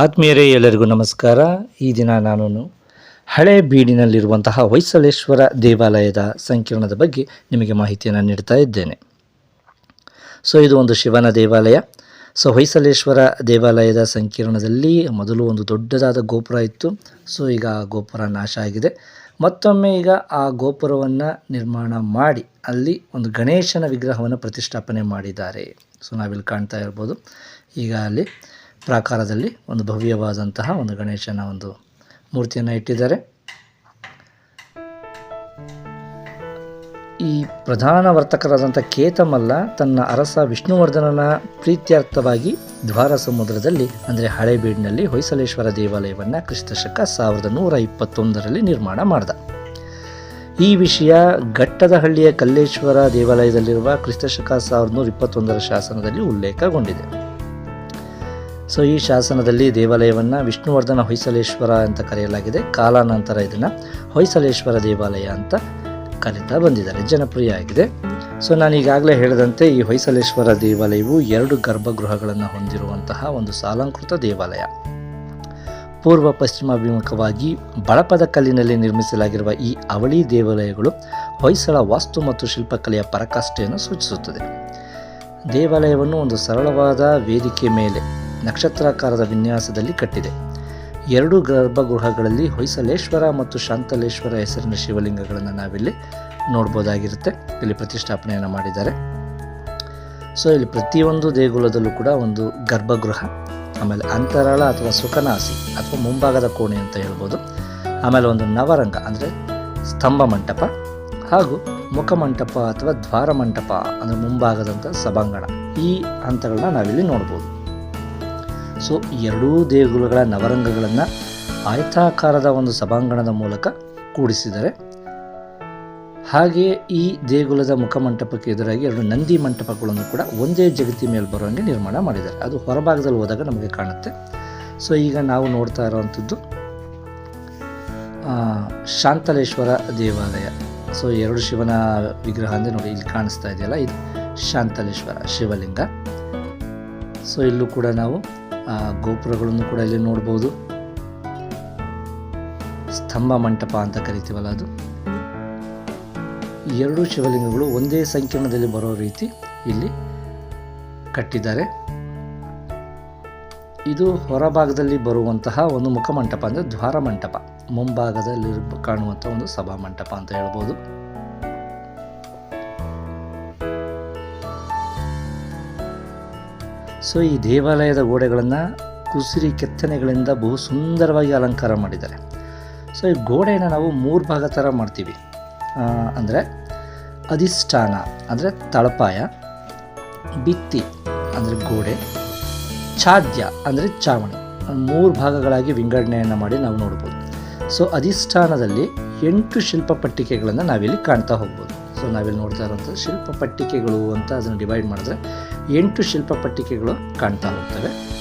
ಆತ್ಮೀಯರೇ, ಎಲ್ಲರಿಗೂ ನಮಸ್ಕಾರ. ಈ ದಿನ ನಾನು ಹಳೆ ಬೀಡಿನಲ್ಲಿರುವಂತಹ ಹೊಯ್ಸಳೇಶ್ವರ ದೇವಾಲಯದ ಸಂಕೀರ್ಣದ ಬಗ್ಗೆ ನಿಮಗೆ ಮಾಹಿತಿಯನ್ನು ನೀಡ್ತಾ ಇದ್ದೇನೆ. ಸೊ, ಇದು ಒಂದು ಶಿವನ ದೇವಾಲಯ. ಸೊ, ಹೊಯ್ಸಳೇಶ್ವರ ದೇವಾಲಯದ ಸಂಕೀರ್ಣದಲ್ಲಿ ಮೊದಲು ಒಂದು ದೊಡ್ಡದಾದ ಗೋಪುರ ಇತ್ತು. ಸೊ, ಈಗ ಆ ಗೋಪುರ ನಾಶ ಆಗಿದೆ. ಮತ್ತೊಮ್ಮೆ ಈಗ ಆ ಗೋಪುರವನ್ನು ನಿರ್ಮಾಣ ಮಾಡಿ ಅಲ್ಲಿ ಒಂದು ಗಣೇಶನ ವಿಗ್ರಹವನ್ನು ಪ್ರತಿಷ್ಠಾಪನೆ ಮಾಡಿದ್ದಾರೆ. ಸೊ, ನಾವಿಲ್ಲಿ ಕಾಣ್ತಾ ಇರ್ಬೋದು. ಈಗ ಅಲ್ಲಿ ಪ್ರಾಕಾರದಲ್ಲಿ ಒಂದು ಭವ್ಯವಾದಂತಹ ಒಂದು ಗಣೇಶನ ಒಂದು ಮೂರ್ತಿಯನ್ನು ಇಟ್ಟಿದ್ದಾರೆ. ಈ ಪ್ರಧಾನ ವರ್ತಕರಾದಂಥ ಕೇತಮಲ್ಲ ತನ್ನ ಅರಸ ವಿಷ್ಣುವರ್ಧನನ ಪ್ರೀತ್ಯರ್ಥವಾಗಿ ದ್ವಾರ ಸಮುದ್ರದಲ್ಲಿ, ಅಂದರೆ ಹಳೇಬೀಡಿನಲ್ಲಿ ಹೊಯ್ಸಲೇಶ್ವರ ದೇವಾಲಯವನ್ನು ಕ್ರಿಸ್ತಶಕ ಸಾವಿರದ ನೂರ ಇಪ್ಪತ್ತೊಂದರಲ್ಲಿ ನಿರ್ಮಾಣ ಮಾಡಿದ. ಈ ವಿಷಯ ಘಟ್ಟದಹಳ್ಳಿಯ ಕಲ್ಲೇಶ್ವರ ದೇವಾಲಯದಲ್ಲಿರುವ ಕ್ರಿಸ್ತಶಕ ಸಾವಿರದ ನೂರ ಇಪ್ಪತ್ತೊಂದರ ಶಾಸನದಲ್ಲಿ ಉಲ್ಲೇಖಗೊಂಡಿದೆ. ಸೊ ಈ ಶಾಸನದಲ್ಲಿ ದೇವಾಲಯವನ್ನು ವಿಷ್ಣುವರ್ಧನ ಹೊಯ್ಸಲೇಶ್ವರ ಅಂತ ಕರೆಯಲಾಗಿದೆ. ಕಾಲಾನಂತರ ಇದನ್ನು ಹೊಯ್ಸಲೇಶ್ವರ ದೇವಾಲಯ ಅಂತ ಕರೀತಾ ಬಂದಿದ್ದಾರೆ. ಜನಪ್ರಿಯ ಆಗಿದೆ. ಸೊ ನಾನು ಈಗಾಗಲೇ ಹೇಳಿದಂತೆ ಈ ಹೊಯ್ಸಲೇಶ್ವರ ದೇವಾಲಯವು ಎರಡು ಗರ್ಭಗೃಹಗಳನ್ನು ಹೊಂದಿರುವಂತಹ ಒಂದು ಸಾಲಂಕೃತ ದೇವಾಲಯ. ಪೂರ್ವ ಪಶ್ಚಿಮಾಭಿಮುಖವಾಗಿ ಬಳಪದ ಕಲ್ಲಿನಲ್ಲಿ ನಿರ್ಮಿಸಲಾಗಿರುವ ಈ ಅವಳಿ ದೇವಾಲಯಗಳು ಹೊಯ್ಸಳ ವಾಸ್ತು ಮತ್ತು ಶಿಲ್ಪಕಲೆಯ ಪರಾಕಾಷ್ಠೆಯನ್ನು ಸೂಚಿಸುತ್ತದೆ. ದೇವಾಲಯವನ್ನು ಒಂದು ಸರಳವಾದ ವೇದಿಕೆ ಮೇಲೆ ನಕ್ಷತ್ರಾಕಾರದ ವಿನ್ಯಾಸದಲ್ಲಿ ಕಟ್ಟಿದೆ. ಎರಡು ಗರ್ಭಗೃಹಗಳಲ್ಲಿ ಹೊಯ್ಸಲೇಶ್ವರ ಮತ್ತು ಶಾಂತಲೇಶ್ವರ ಹೆಸರಿನ ಶಿವಲಿಂಗಗಳನ್ನು ನಾವಿಲ್ಲಿ ನೋಡ್ಬೋದಾಗಿರುತ್ತೆ. ಇಲ್ಲಿ ಪ್ರತಿಷ್ಠಾಪನೆಯನ್ನು ಮಾಡಿದ್ದಾರೆ. ಸೊ ಇಲ್ಲಿ ಪ್ರತಿಯೊಂದು ದೇಗುಲದಲ್ಲೂ ಕೂಡ ಒಂದು ಗರ್ಭಗೃಹ, ಆಮೇಲೆ ಅಂತರಾಳ ಅಥವಾ ಸುಖನಾಸಿ ಅಥವಾ ಮುಂಭಾಗದ ಕೋಣೆ ಅಂತ ಹೇಳ್ಬೋದು. ಆಮೇಲೆ ಒಂದು ನವರಂಗ ಅಂದರೆ ಸ್ತಂಭ ಮಂಟಪ ಹಾಗೂ ಮುಖಮಂಟಪ ಅಥವಾ ದ್ವಾರ ಮಂಟಪ ಅಂದರೆ ಮುಂಭಾಗದಂಥ ಸಭಾಂಗಣ. ಈ ಹಂತಗಳನ್ನ ನಾವಿಲ್ಲಿ ನೋಡ್ಬೋದು. ಸೊ ಎರಡೂ ದೇಗುಲಗಳ ನವರಂಗಗಳನ್ನು ಆಯತಾಕಾರದ ಒಂದು ಸಭಾಂಗಣದ ಮೂಲಕ ಕೂಡಿಸಿದ್ದಾರೆ. ಹಾಗೆಯೇ ಈ ದೇಗುಲದ ಮುಖಮಂಟಪಕ್ಕೆ ಎದುರಾಗಿ ಎರಡು ನಂದಿ ಮಂಟಪಗಳನ್ನು ಕೂಡ ಒಂದೇ ಜಗತಿ ಮೇಲೆ ಬರುವಂಗೆ ನಿರ್ಮಾಣ ಮಾಡಿದ್ದಾರೆ. ಅದು ಹೊರಭಾಗದಲ್ಲಿ ಹೋದಾಗ ನಮಗೆ ಕಾಣುತ್ತೆ. ಸೊ ಈಗ ನಾವು ನೋಡ್ತಾ ಇರುವಂಥದ್ದು ಶಾಂತಲೇಶ್ವರ ದೇವಾಲಯ. ಸೊ ಎರಡು ಶಿವನ ವಿಗ್ರಹ ಅಂದರೆ ನೋಡಿ ಇಲ್ಲಿ ಕಾಣಿಸ್ತಾ ಇದೆಯಲ್ಲ, ಇದು ಶಾಂತಲೇಶ್ವರ ಶಿವಲಿಂಗ. ಸೊ ಇಲ್ಲೂ ಕೂಡ ನಾವು ಗೋಪುರಗಳನ್ನು ಕೂಡ ಇಲ್ಲಿ ನೋಡ್ಬೋದು. ಸ್ತಂಭ ಮಂಟಪ ಅಂತ ಕರಿತೀವಲ್ಲ ಅದು. ಎರಡು ಶಿವಲಿಂಗಗಳು ಒಂದೇ ಸಂಕೀರ್ಣದಲ್ಲಿ ಬರೋ ರೀತಿ ಇಲ್ಲಿ ಕಟ್ಟಿದ್ದಾರೆ. ಇದು ಹೊರಭಾಗದಲ್ಲಿ ಬರುವಂತಹ ಒಂದು ಮುಖಮಂಟಪ ಅಂದರೆ ದ್ವಾರ ಮಂಟಪ. ಮುಂಭಾಗದಲ್ಲಿ ಕಾಣುವಂಥ ಒಂದು ಸಭಾ ಮಂಟಪ ಅಂತ ಹೇಳ್ಬೋದು. ಸೊ ಈ ದೇವಾಲಯದ ಗೋಡೆಗಳನ್ನು ಕುಸಿರಿ ಕೆತ್ತನೆಗಳಿಂದ ಬಹು ಸುಂದರವಾಗಿ ಅಲಂಕಾರ ಮಾಡಿದ್ದಾರೆ. ಸೊ ಈ ಗೋಡೆಯನ್ನು ನಾವು ಮೂರು ಭಾಗ ಥರ ಮಾಡ್ತೀವಿ. ಅಂದರೆ ಅಧಿಷ್ಠಾನ, ಅಂದರೆ ತಳಪಾಯ ಭಿತ್ತಿ ಅಂದರೆ ಗೋಡೆ ಛಾದ್ಯ ಅಂದರೆ ಚಾವಣಿ. ಮೂರು ಭಾಗಗಳಾಗಿ ವಿಂಗಡಣೆಯನ್ನು ಮಾಡಿ ನಾವು ನೋಡ್ಬೋದು. ಸೊ ಅಧಿಷ್ಠಾನದಲ್ಲಿ ಎಂಟು ಶಿಲ್ಪ ಪಟ್ಟಿಕೆಗಳನ್ನು ನಾವಿಲ್ಲಿ ಕಾಣ್ತಾ ಹೋಗ್ಬೋದು. ಸೊ ನಾವಿಲ್ಲಿ ನೋಡ್ತಾ ಇರೋಂಥ ಶಿಲ್ಪ ಪಟ್ಟಿಕೆಗಳು ಅಂತ ಅದನ್ನು ಡಿವೈಡ್ ಮಾಡಿದ್ರೆ ಎಂಟು ಶಿಲ್ಪ ಪಟ್ಟಿಕೆಗಳು ಕಾಣ್ತಾ ಹೋಗ್ತವೆ.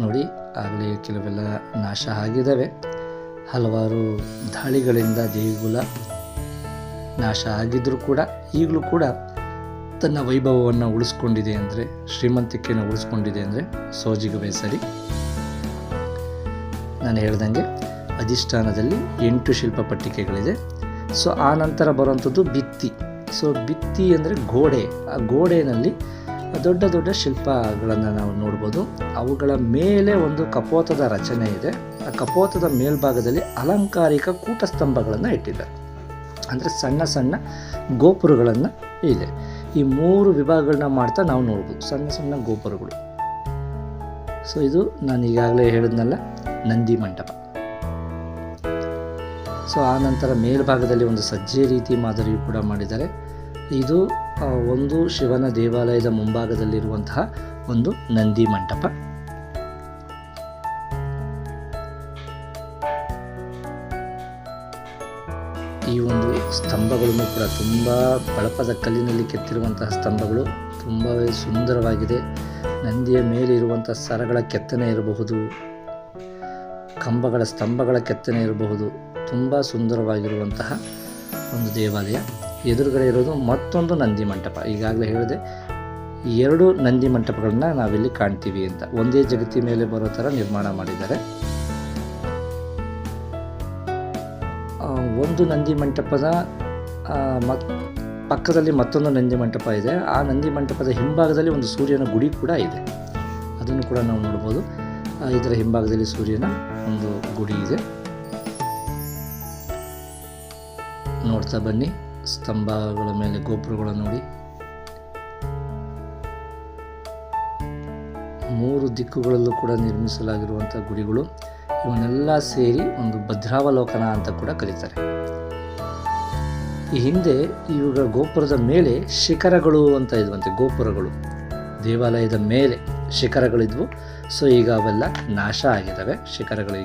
ನೋಡಿ, ಆಗಲೇ ಕೆಲವೆಲ್ಲ ನಾಶ ಆಗಿದ್ದಾವೆ. ಹಲವಾರು ದಾಳಿಗಳಿಂದ ದೇಗುಲ ನಾಶ ಆಗಿದ್ದರೂ ಕೂಡ, ಈಗಲೂ ಕೂಡ ತನ್ನ ವೈಭವವನ್ನು ಉಳಿಸ್ಕೊಂಡಿದೆ ಅಂದರೆ, ಶ್ರೀಮಂತಿಕೆಯನ್ನು ಉಳಿಸ್ಕೊಂಡಿದೆ ಅಂದರೆ ಸೋಜಿಗವೇ ಸರಿ ನಾನು ಹೇಳ್ದಂಗೆ ಅಧಿಷ್ಠಾನದಲ್ಲಿ ಎಂಟು ಶಿಲ್ಪ ಪಟ್ಟಿಕೆಗಳಿದೆ. ಸೊ, ಆ ನಂತರ ಬರುವಂಥದ್ದು ಭಿತ್ತಿ. ಸೊ ಭಿತ್ತಿ ಅಂದರೆ ಗೋಡೆ. ಆ ಗೋಡೆಯಲ್ಲಿ ದೊಡ್ಡ ದೊಡ್ಡ ಶಿಲ್ಪಗಳನ್ನು ನಾವು ನೋಡ್ಬೋದು. ಅವುಗಳ ಮೇಲೆ ಒಂದು ಕಪೋತದ ರಚನೆ ಇದೆ. ಆ ಕಪೋತದ ಮೇಲ್ಭಾಗದಲ್ಲಿ ಅಲಂಕಾರಿಕ ಕೂಟಸ್ತಂಭಗಳನ್ನು ಇಟ್ಟಿದ್ದಾರೆ. ಅಂದರೆ ಸಣ್ಣ ಸಣ್ಣ ಗೋಪುರಗಳನ್ನು ಇದೆ. ಈ ಮೂರು ವಿಭಾಗಗಳನ್ನ ಮಾಡ್ತಾ ನಾವು ನೋಡ್ಬೋದು. ಸಣ್ಣ ಸಣ್ಣ ಗೋಪುರಗಳು. ಸೊ ಇದು ನಾನು ಈಗಾಗಲೇ ಹೇಳಿದ್ನಲ್ಲ, ನಂದಿ ಮಂಟಪ. ಸೊ ಆ ನಂತರ ಮೇಲ್ಭಾಗದಲ್ಲಿ ಒಂದು ಸಜ್ಜೆ ರೀತಿ ಮಾದರಿಯು ಕೂಡ ಮಾಡಿದ್ದಾರೆ. ಇದು ಒಂದು ಶಿವನ ದೇವಾಲಯದ ಮುಂಭಾಗದಲ್ಲಿರುವಂತಹ ಒಂದು ನಂದಿ ಮಂಟಪ. ಈ ಒಂದು ಸ್ತಂಭಗಳನ್ನು ಕೂಡ ತುಂಬ ಬಳಪದ ಕಲ್ಲಿನಲ್ಲಿ ಕೆತ್ತಿರುವಂತಹ ಸ್ತಂಭಗಳು ತುಂಬ ಸುಂದರವಾಗಿದೆ. ನಂದಿಯ ಮೇಲೆ ಇರುವಂತಹ ಸರಗಳ ಕೆತ್ತನೆ ಇರಬಹುದು. ಕಂಬಗಳ ಸ್ತಂಭಗಳ ಕೆತ್ತನೆ ಇರಬಹುದು. ತುಂಬ ಸುಂದರವಾಗಿರುವಂತಹ ಒಂದು ದೇವಾಲಯ. ಎದುರುಗಡೆ ಇರೋದು ಮತ್ತೊಂದು ನಂದಿ ಮಂಟಪ. ಈಗಾಗಲೇ ಹೇಳಿದೆ ಎರಡು ನಂದಿ ಮಂಟಪಗಳನ್ನ ನಾವಿಲ್ಲಿ ಕಾಣ್ತೀವಿ ಅಂತ. ಒಂದೇ ಜಗತ್ತಿ ಮೇಲೆ ಬರೋ ಥರ ನಿರ್ಮಾಣ ಮಾಡಿದ್ದಾರೆ. ಒಂದು ನಂದಿ ಮಂಟಪದ ಮತ್, ಪಕ್ಕದಲ್ಲಿ ಮತ್ತೊಂದು ನಂದಿ ಮಂಟಪ ಇದೆ. ಆ ನಂದಿ ಮಂಟಪದ ಹಿಂಭಾಗದಲ್ಲಿ ಒಂದು ಸೂರ್ಯನ ಗುಡಿ ಕೂಡ ಇದೆ. ಅದನ್ನು ಕೂಡ ನಾವು ನೋಡ್ಬೋದು. ಇದರ ಹಿಂಭಾಗದಲ್ಲಿ ಸೂರ್ಯನ ಒಂದು ಗುಡಿ ಇದೆ. ನೋಡ್ತಾ ಬನ್ನಿ. ಸ್ತಂಭಗಳ ಮೇಲೆ ಗೋಪುರಗಳು ನೋಡಿ. ಮೂರು ದಿಕ್ಕುಗಳಲ್ಲೂ ಕೂಡ ನಿರ್ಮಿಸಲಾಗಿರುವಂಥ ಗುಡಿಗಳು, ಇವನ್ನೆಲ್ಲ ಸೇರಿ ಒಂದು ಭದ್ರಾವಲೋಕನ ಅಂತ ಕೂಡ ಕರೀತಾರೆ. ಈ ಹಿಂದೆ ಇವುಗಳ ಗೋಪುರದ ಮೇಲೆ ಶಿಖರಗಳು ಅಂತ ಇದ್ವಂತೆ, ಗೋಪುರಗಳು. ದೇವಾಲಯದ ಮೇಲೆ ಶಿಖರಗಳಿದ್ವು. ಸೊ ಈಗ ಅವೆಲ್ಲ ನಾಶ ಆಗಿದ್ದಾವೆ ಶಿಖರಗಳು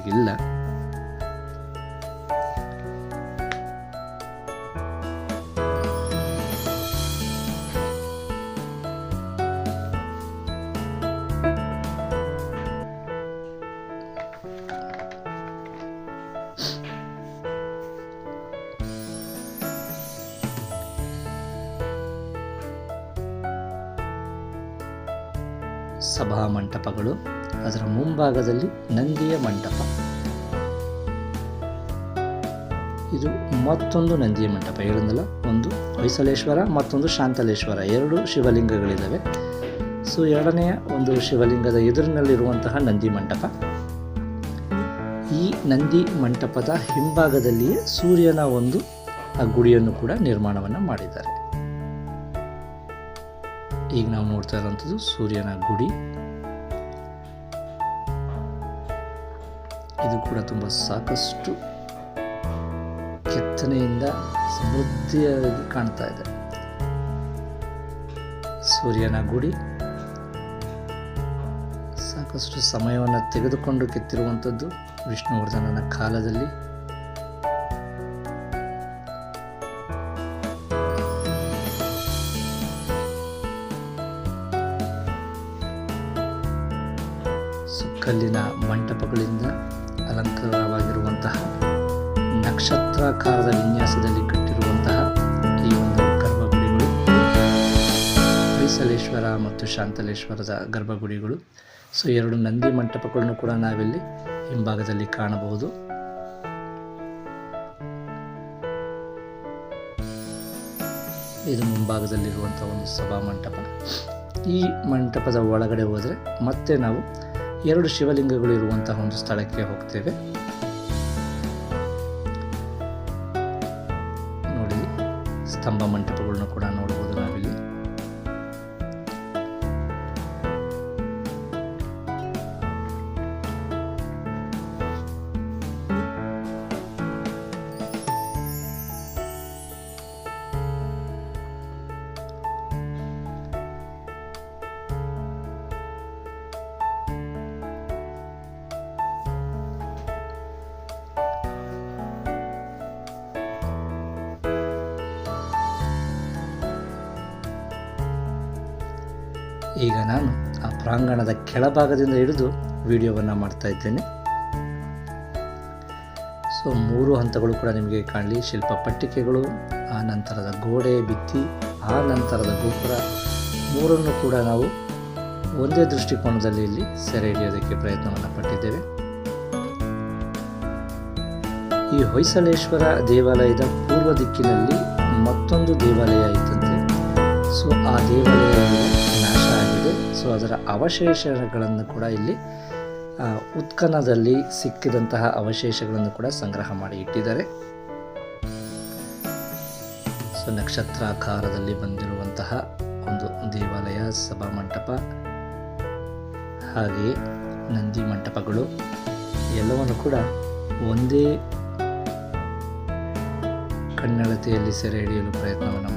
ಸಭಾ ಮಂಟಪಗಳು. ಅದರ ಮುಂಭಾಗದಲ್ಲಿ ನಂದಿಯ ಮಂಟಪ. ಇದು ಮತ್ತೊಂದು ನಂದಿಯ ಮಂಟಪ. ಹೇಳಿದ್ನಲ್ಲ ಒಂದು ಹೊಯ್ಸಲೇಶ್ವರ ಮತ್ತೊಂದು ಶಾಂತಲೇಶ್ವರ. ಎರಡು ಶಿವಲಿಂಗಗಳಿದ್ದಾವೆ ಸೊ ಎರಡನೆಯ ಒಂದು ಶಿವಲಿಂಗದ ಎದುರಿನಲ್ಲಿರುವಂತಹ ನಂದಿ ಮಂಟಪ. ಈ ನಂದಿ ಮಂಟಪದ ಹಿಂಭಾಗದಲ್ಲಿಯೇ ಸೂರ್ಯನ ಒಂದು ಆ ಗುಡಿಯನ್ನು ಕೂಡ ನಿರ್ಮಾಣವನ್ನು ಮಾಡಿದ್ದಾರೆ. ಈಗ ನಾವು ನೋಡ್ತಾ ಇರೋಂಥದ್ದು ಸೂರ್ಯನ ಗುಡಿ. ಇದು ಕೂಡ ತುಂಬ ಸಾಕಷ್ಟು ಕೆತ್ತನೆಯಿಂದ ಸಮೃದ್ಧಿಯಾಗಿ ಕಾಣ್ತಾ ಇದೆ. ಸೂರ್ಯನ ಗುಡಿ. ಸಾಕಷ್ಟು ಸಮಯವನ್ನು ತೆಗೆದುಕೊಂಡು ಕೆತ್ತಿರುವಂಥದ್ದು ವಿಷ್ಣುವರ್ಧನನ ಕಾಲದಲ್ಲಿ. ಸುಕ್ಕಲ್ಲಿನ ಮಂಟಪಗಳಿಂದ ಅಲಂಕಾರವಾಗಿರುವಂತಹ ನಕ್ಷತ್ರಾಕಾರದ ವಿನ್ಯಾಸದಲ್ಲಿ ಕಟ್ಟಿರುವಂತಹ ಈ ಒಂದು ಗರ್ಭಗುಡಿಗಳು. ಹೊಯ್ಸಲೇಶ್ವರ ಮತ್ತು ಶಾಂತಲೇಶ್ವರದ ಗರ್ಭಗುಡಿಗಳು. ಸೊ, ಎರಡು ನಂದಿ ಮಂಟಪಗಳನ್ನು ಕೂಡ ನಾವಿಲ್ಲಿ ಹಿಂಭಾಗದಲ್ಲಿ ಕಾಣಬಹುದು. ಇದು ಮುಂಭಾಗದಲ್ಲಿರುವಂಥ ಒಂದು ಸಭಾ ಮಂಟಪ. ಈ ಮಂಟಪದ ಒಳಗಡೆ ಹೋದರೆ ಮತ್ತೆ ನಾವು ಎರಡು ಶಿವಲಿಂಗಗಳು ಇರುವಂತಹ ಒಂದು ಸ್ಥಳಕ್ಕೆ ಹೋಗ್ತೇವೆ. ನೋಡಿ ಸ್ತಂಭ ಮಂಟಪಗಳನ್ನು ಕೂಡ ನೋಡಬಹುದು ಈಗ ನಾನು ಆ ಪ್ರಾಂಗಣದ ಕೆಳಭಾಗದಿಂದ ಹಿಡಿದು ವಿಡಿಯೋವನ್ನು ಮಾಡ್ತಾ ಇದ್ದೇನೆ. ಸೊ ಮೂರು ಹಂತಗಳು ಕೂಡ ನಿಮಗೆ ಕಾಣಲಿ. ಶಿಲ್ಪ ಪಟ್ಟಿಕೆಗಳು, ಆ ನಂತರದ ಗೋಡೆ ಭಿತ್ತಿ ಆ ನಂತರದ ಗೋಪುರ, ಮೂರನ್ನು ಕೂಡ ನಾವು ಒಂದೇ ದೃಷ್ಟಿಕೋನದಲ್ಲಿ ಇಲ್ಲಿ ಸೆರೆ ಹಿಡಿಯೋದಕ್ಕೆ ಪ್ರಯತ್ನವನ್ನು ಪಟ್ಟಿದ್ದೇವೆ. ಈ ಹೊಯ್ಸಳೇಶ್ವರ ದೇವಾಲಯದ ಪೂರ್ವ ದಿಕ್ಕಿನಲ್ಲಿ ಮತ್ತೊಂದು ದೇವಾಲಯ ಇತ್ತಂತೆ. ಸೊ ಆ ದೇವಾಲಯ ಆಗಿದೆ ಸೊ ಅದರ ಅವಶೇಷಗಳನ್ನು ಕೂಡ ಇಲ್ಲಿ ಉತ್ಖನದಲ್ಲಿ ಸಿಕ್ಕಿದಂತಹ ಅವಶೇಷಗಳನ್ನು ಕೂಡ ಸಂಗ್ರಹ ಮಾಡಿ ಇಟ್ಟಿದ್ದಾರೆ. ಸೊ ನಕ್ಷತ್ರಾಕಾರದಲ್ಲಿ ಬಂದಿರುವಂತಹ ಒಂದು ದೇವಾಲಯ, ಸಭಾ ಮಂಟಪ, ಹಾಗೆಯೇ ನಂದಿ ಮಂಟಪಗಳು, ಎಲ್ಲವನ್ನು ಕೂಡ ಒಂದೇ ಕಣ್ಣಳತೆಯಲ್ಲಿ ಸೆರೆ ಹಿಡಿಯಲು ಪ್ರಯತ್ನವನ್ನು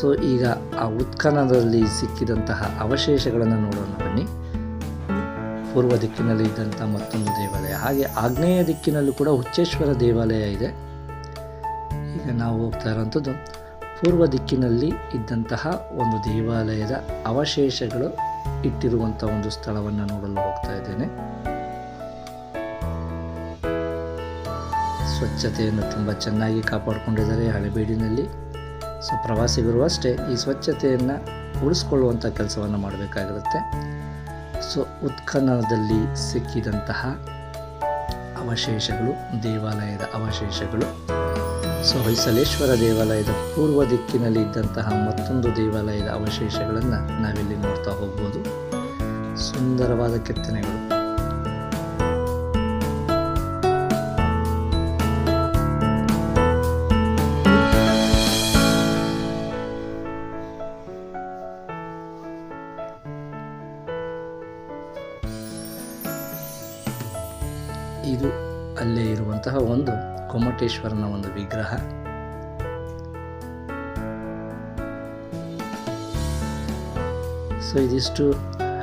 ಸೊ ಈಗ ಆ ಉತ್ಖನದಲ್ಲಿ ಸಿಕ್ಕಿದಂತಹ ಅವಶೇಷಗಳನ್ನು ನೋಡೋಣ ಬನ್ನಿ. ಪೂರ್ವ ದಿಕ್ಕಿನಲ್ಲಿ ಇದ್ದಂಥ ಮತ್ತೊಂದು ದೇವಾಲಯ. ಹಾಗೆ ಆಗ್ನೇಯ ದಿಕ್ಕಿನಲ್ಲೂ ಕೂಡ ಹುಚ್ಚೇಶ್ವರ ದೇವಾಲಯ ಇದೆ. ಈಗ ನಾವು ಹೋಗ್ತಾ ಇರೋಂಥದ್ದು, ಪೂರ್ವ ದಿಕ್ಕಿನಲ್ಲಿ ಇದ್ದಂತಹ ಒಂದು ದೇವಾಲಯದ ಅವಶೇಷಗಳು ಇಟ್ಟಿರುವಂಥ ಒಂದು ಸ್ಥಳವನ್ನು ನೋಡಲು ಹೋಗ್ತಾ ಇದ್ದೇನೆ. ಸ್ವಚ್ಛತೆಯನ್ನು ತುಂಬ ಚೆನ್ನಾಗಿ ಕಾಪಾಡಿಕೊಂಡಿದ್ದಾರೆ ಹಳೆಬೀಡಿನಲ್ಲಿ. ಸೊ ಪ್ರವಾಸಿಗರು ಅಷ್ಟೇ ಈ ಸ್ವಚ್ಛತೆಯನ್ನು ಉಳಿಸ್ಕೊಳ್ಳುವಂಥ ಕೆಲಸವನ್ನು ಮಾಡಬೇಕಾಗಿರುತ್ತೆ. ಸೊ ಉತ್ಖನನದಲ್ಲಿ ಸಿಕ್ಕಿದಂತಹ ಅವಶೇಷಗಳು, ದೇವಾಲಯದ ಅವಶೇಷಗಳು. ಸೊ ಹೊಯ್ಸಲೇಶ್ವರ ದೇವಾಲಯದ ಪೂರ್ವ ದಿಕ್ಕಿನಲ್ಲಿ ಇದ್ದಂತಹ ಮತ್ತೊಂದು ದೇವಾಲಯದ ಅವಶೇಷಗಳನ್ನು ನಾವಿಲ್ಲಿ ನೋಡ್ತಾ ಹೋಗ್ಬೋದು. ಸುಂದರವಾದ ಕೆತ್ತನೆಗಳು. ಇದು ಅಲ್ಲೇ ಇರುವಂತಹ ಒಂದು ಕೊಮಟೇಶ್ವರನ ಒಂದು ವಿಗ್ರಹ. ಸೊ ಇದಿಷ್ಟು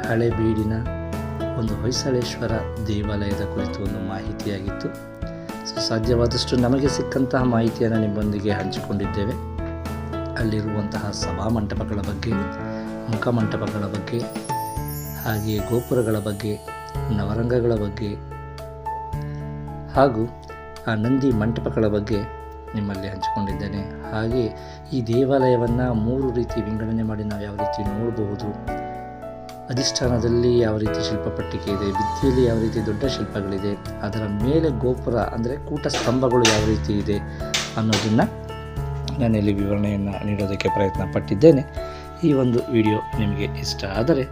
ಹಳೆಬೀಡಿನ ಒಂದು ಹೊಯ್ಸಳೇಶ್ವರ ದೇವಾಲಯದ ಕುರಿತು ಒಂದು ಮಾಹಿತಿಯಾಗಿತ್ತು. ಸೊ ಸಾಧ್ಯವಾದಷ್ಟು ನಮಗೆ ಸಿಕ್ಕಂತಹ ಮಾಹಿತಿಯನ್ನು ನಿಮ್ಮೊಂದಿಗೆ ಹಂಚಿಕೊಂಡಿದ್ದೇವೆ. ಅಲ್ಲಿರುವಂತಹ ಸಭಾಮಂಟಪಗಳ ಬಗ್ಗೆ ಮುಖಮಂಟಪಗಳ ಬಗ್ಗೆ, ಹಾಗೆಯೇ ಗೋಪುರಗಳ ಬಗ್ಗೆ, ನವರಂಗಗಳ ಬಗ್ಗೆ ಹಾಗೂ ಆ ನಂದಿ ಮಂಟಪಗಳ ಬಗ್ಗೆ ನಿಮ್ಮಲ್ಲಿ ಹಂಚಿಕೊಂಡಿದ್ದೇನೆ. ಹಾಗೆ ಈ ದೇವಾಲಯವನ್ನು ಮೂರು ರೀತಿ ವಿಂಗಡಣೆ ಮಾಡಿ ನಾವು ಯಾವ ರೀತಿ ನೋಡಬಹುದು? ಅಧಿಷ್ಠಾನದಲ್ಲಿ ಯಾವ ರೀತಿ ಶಿಲ್ಪಪಟ್ಟಿಕೆ ಇದೆ? ಭಿತ್ತಿಯಲ್ಲಿ ಯಾವ ರೀತಿ ದೊಡ್ಡ ಶಿಲ್ಪಗಳಿದೆ? ಅದರ ಮೇಲೆ ಗೋಪುರ ಅಂದರೆ ಕೂಟ ಸ್ತಂಭಗಳು ಯಾವ ರೀತಿ ಇದೆ ಅನ್ನೋದನ್ನು ನಾನಿಲ್ಲಿ ವಿವರಣೆಯನ್ನು ನೀಡೋದಕ್ಕೆ ಪ್ರಯತ್ನ ಪಟ್ಟಿದ್ದೇನೆ. ಈ ಒಂದು ವಿಡಿಯೋ ನಿಮಗೆ ಇಷ್ಟ ಆದರೆ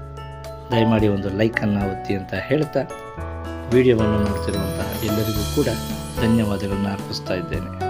ದಯಮಾಡಿ ಒಂದು ಲೈಕನ್ನು ಒತ್ತಿ ಅಂತ ಹೇಳ್ತಾ ವಿಡಿಯೋವನ್ನು ನೋಡ್ತಿರುವಂತಹ ಎಲ್ಲರಿಗೂ ಕೂಡ ಧನ್ಯವಾದಗಳನ್ನು ಅರ್ಪಿಸ್ತಾ ಇದ್ದೇನೆ.